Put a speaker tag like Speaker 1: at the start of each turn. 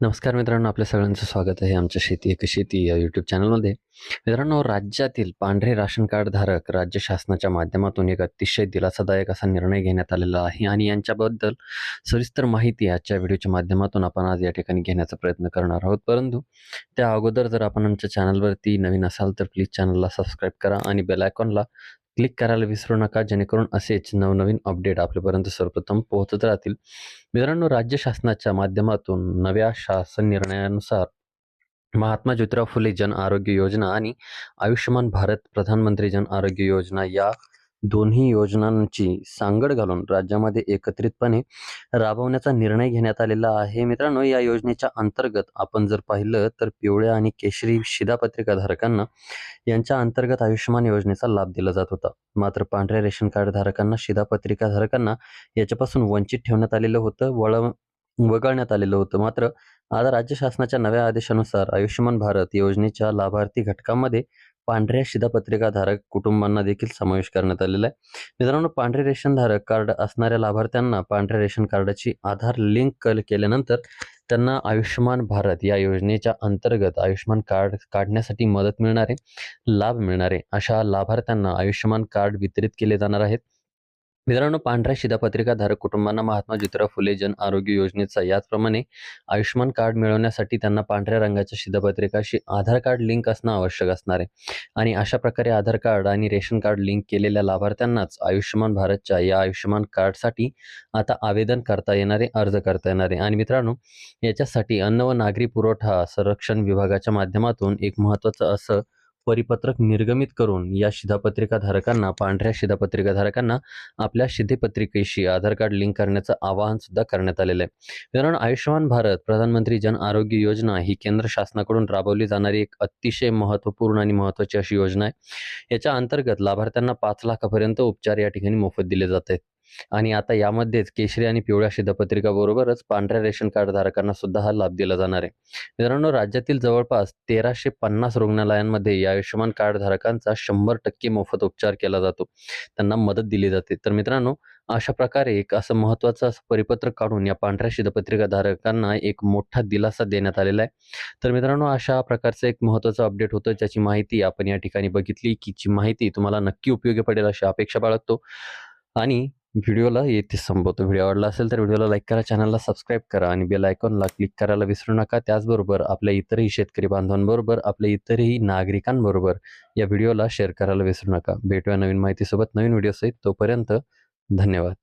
Speaker 1: नमस्कार मित्रांनो आपल्या सगळ्यांचं स्वागत आहे आमच्या शेती एक शेती या यूट्यूब चॅनलमध्ये मित्रांनो राज्यातील पांढरे राशन कार्ड धारक राज्य शासनाच्या माध्यमातून एक अतिशय दिलासादायक असा निर्णय घेण्यात आलेला आहे आणि यांच्याबद्दल सविस्तर माहिती आजच्या व्हिडिओच्या माध्यमातून आपण आज या ठिकाणी घेण्याचा प्रयत्न करणार आहोत. परंतु त्या अगोदर जर आपण आमच्या चॅनलवरती नवीन असाल तर प्लीज चॅनलला सबस्क्राईब करा आणि बेल आयकॉनला क्लिक करायला विसरू नका जेणेकरून असेच नवनवीन अपडेट आपल्यापर्यंत सर्वप्रथम पोहोचत राहतील. मित्रांनो राज्य शासनाच्या माध्यमातून नव्या शासन निर्णयानुसार महात्मा ज्योतिराव फुले जन आरोग्य योजना आणि आयुष्यमान भारत प्रधानमंत्री जन आरोग्य योजना या दोन्ही योजनांची सांगड घालून राज्यामध्ये एकत्रितपणे राबवण्याचा निर्णय घेण्यात आलेला आहे. मित्रांनो या योजनेच्या अंतर्गत आपण जर पाहिलं तर पिवळ्या आणि केशरी शिधापत्रिका धारकांना यांच्या अंतर्गत आयुष्यमान योजनेचा लाभ दिला जात होता. मात्र पांढऱ्या रेशन कार्ड धारकांना शिधापत्रिका धारकांना याच्यापासून वंचित ठेवण्यात आलेलं होतं. वळ वगळण्यात आलेलं होतं. मात्र आता राज्य शासनाच्या नव्या आदेशानुसार आयुष्यमान भारत योजनेच्या लाभार्थी घटकामध्ये पांढऱ्या शिधापत्रिकाधारक कुटुंबांना देखील समावेश करण्यात आलेला आहे. मित्रांनो पांढरे रेशन धारक कार्ड असणाऱ्या लाभार्थ्यांना पांढऱ्या रेशन कार्डाची आधार लिंक कल केल्यानंतर त्यांना आयुष्यमान भारत या योजनेच्या अंतर्गत आयुष्यमान कार्ड काढण्यासाठी मदत मिळणारे लाभ मिळणारे अशा लाभार्थ्यांना आयुष्यमान कार्ड वितरित केले जाणार आहेत. मित्रांनो पांढऱ्या शिधापत्रिका धारक कुटुंबांना महात्मा ज्योतिराव फुले जन आरोग्य योजनेचा याचप्रमाणे आयुष्यमान कार्ड मिळवण्यासाठी त्यांना पांढऱ्या रंगाच्या शिधापत्रिकाशी आधार कार्ड लिंक असणं आवश्यक असणार आहे. आणि अशा प्रकारे आधार कार्ड आणि रेशन कार्ड लिंक केलेल्या लाभार्थ्यांनाच आयुष्यमान भारतच्या या आयुष्यमान कार्डसाठी आता आवेदन करता येणारे अर्ज करता येणारे आणि मित्रांनो याच्यासाठी अन्न व नागरी पुरवठा संरक्षण विभागाच्या माध्यमातून एक महत्त्वाचं असं परिपत्रक निर्गमित करून या शिधापत्रिका धारकांना पांढऱ्या शिधापत्रिका धारकांना आपल्या शिधेपत्रिकेशी आधार कार्ड लिंक करण्याचं आवाहन सुद्धा करण्यात आलेलं आहे. मित्रांनो आयुष्यमान भारत प्रधानमंत्री जन आरोग्य योजना ही केंद्र शासनाकडून राबवली जाणारी एक अतिशय महत्त्वपूर्ण आणि महत्त्वाची अशी योजना आहे. याच्या अंतर्गत लाभार्थ्यांना पाच लाखापर्यंत उपचार या ठिकाणी मोफत दिले जात आहेत. आणि आता यामध्येच केशरी आणि पिवळ्या शिधापत्रिका बरोबरच पांढऱ्या रेशन कार्ड धारकांना सुद्धा हा लाभ दिला जाणार आहे. मित्रांनो राज्यातील जवळपास तेराशे पन्नास रुग्णालयांमध्ये या आयुष्यमान कार्ड धारकांचा शंभर टक्के मोफत उपचार केला जातो. त्यांना मदत दिली जाते. तर मित्रांनो अशा प्रकारे एक असं महत्त्वाचं असं परिपत्रक काढून या पांढऱ्या शिधापत्रिका धारकांना एक मोठा दिलासा देण्यात आलेला आहे. तर मित्रांनो अशा प्रकारचं एक महत्त्वाचं अपडेट होतं ज्याची माहिती आपण या ठिकाणी बघितली की जी माहिती तुम्हाला नक्की उपयोगी पडेल अशी अपेक्षा बाळगतो. आणि व्हिडिओला येथे संपवतो. व्हिडिओ आवडला असेल तर व्हिडिओला लाईक करा चॅनलला सबस्क्राईब करा आणि बेल आयकॉनला क्लिक करायला विसरू नका. त्याचबरोबर आपल्या इतरही शेतकरी बांधवांबरोबर आपल्या इतरही नागरिकांबरोबर या व्हिडिओला शेअर करायला विसरू नका. भेटूया नवीन माहितीसोबत नवीन व्हिडिओसहित तोपर्यंत धन्यवाद.